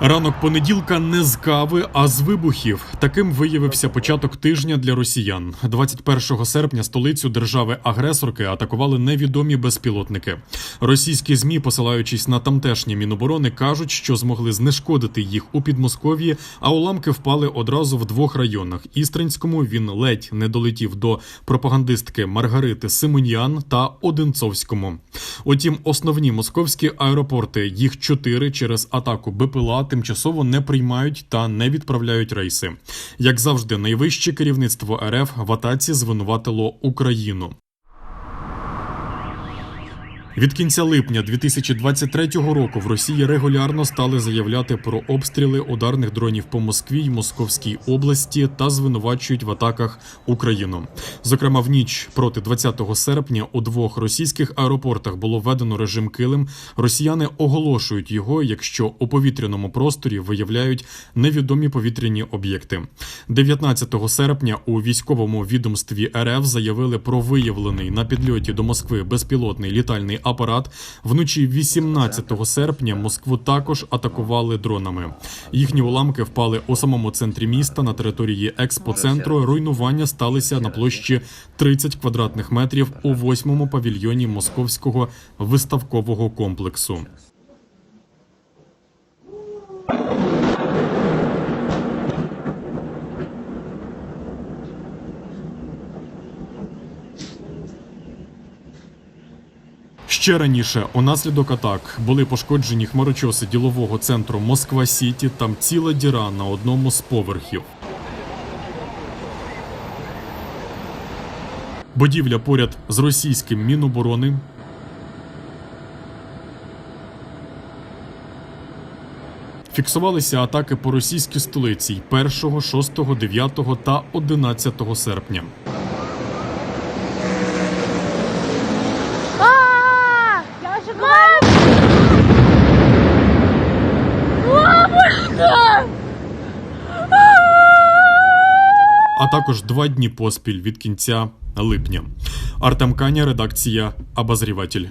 Ранок понеділка не з кави, а з вибухів. Таким виявився початок тижня для росіян. 21 серпня столицю держави-агресорки атакували невідомі безпілотники. Російські змі, посилаючись на тамтешні міноборони, кажуть, що змогли знешкодити їх у Підмосков'ї, а уламки впали одразу в двох районах. Істринському він ледь не долетів до пропагандистки Маргарити Симоніан та Одинцовському. Утім, основні московські аеропорти, їх чотири через атаку БПЛА тимчасово не приймають та не відправляють рейси. Як завжди, найвище керівництво РФ в атаці звинуватило Україну. Від кінця липня 2023 року в Росії регулярно стали заявляти про обстріли ударних дронів по Москві й Московській області та звинувачують в атаках Україну. Зокрема, в ніч проти 20 серпня у двох російських аеропортах було введено режим Килим. Росіяни оголошують його, якщо у повітряному просторі виявляють невідомі повітряні об'єкти. 19 серпня у військовому відомстві РФ заявили про виявлений на підльоті до Москви безпілотний літальний апарат. Вночі 18 серпня Москву також атакували дронами. Їхні уламки впали у самому центрі міста на території експоцентру. Руйнування сталися на площі 30 квадратних метрів у восьмому павільйоні московського виставкового комплексу. Ще раніше, унаслідок атак, були пошкоджені хмарочоси ділового центру Москва Сіті. Там ціла діра на одному з поверхів. Будівля поряд з російським міноборони. Фіксувалися атаки по російській столиці 1, 6, 9 та 11 серпня. Також два дні поспіль від кінця липня. Артем Каня, редакція Обозріватель.